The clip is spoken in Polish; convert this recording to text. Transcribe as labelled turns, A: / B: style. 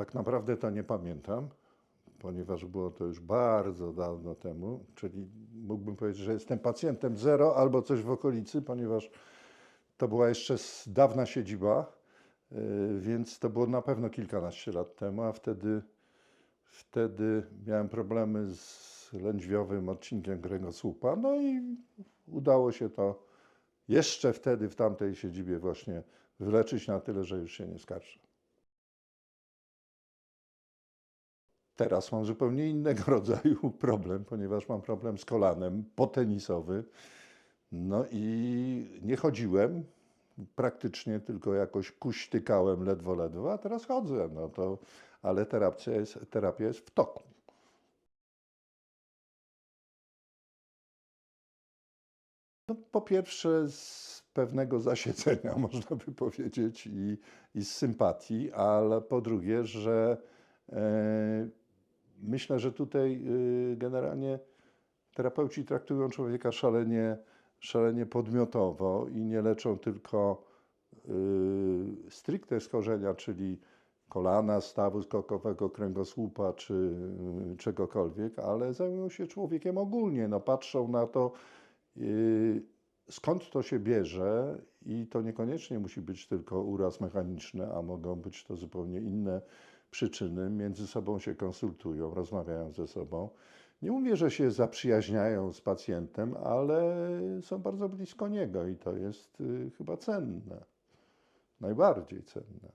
A: Tak naprawdę to nie pamiętam, ponieważ było to już bardzo dawno temu, czyli mógłbym powiedzieć, że jestem pacjentem zero albo coś w okolicy, ponieważ to była jeszcze dawna siedziba, yy, więc to było na pewno kilkanaście lat temu, a wtedy, wtedy miałem problemy z lędźwiowym odcinkiem kręgosłupa, no i udało się to jeszcze wtedy w tamtej siedzibie właśnie wyleczyć na tyle, że już się nie skarżę. Teraz mam zupełnie innego rodzaju problem, ponieważ mam problem z kolanem potenisowy. No i nie chodziłem praktycznie, tylko jakoś kuśtykałem ledwo, ledwo, a teraz chodzę. No to, ale terapia jest, terapia jest w toku. No, po pierwsze, z pewnego zasiedzenia, można by powiedzieć, i, i z sympatii, ale po drugie, że e, myślę, że tutaj y, generalnie terapeuci traktują człowieka szalenie, szalenie podmiotowo i nie leczą tylko y, stricte schorzenia, czyli kolana, stawu skokowego, kręgosłupa czy y, czegokolwiek, ale zajmują się człowiekiem ogólnie. No, patrzą na to, skąd to się bierze i to niekoniecznie musi być tylko uraz mechaniczny, a mogą być to zupełnie inne przyczyny. Między sobą się konsultują, rozmawiają ze sobą. Nie mówię, że się zaprzyjaźniają z pacjentem, ale są bardzo blisko niego i to jest y, chyba cenne. Najbardziej cenne.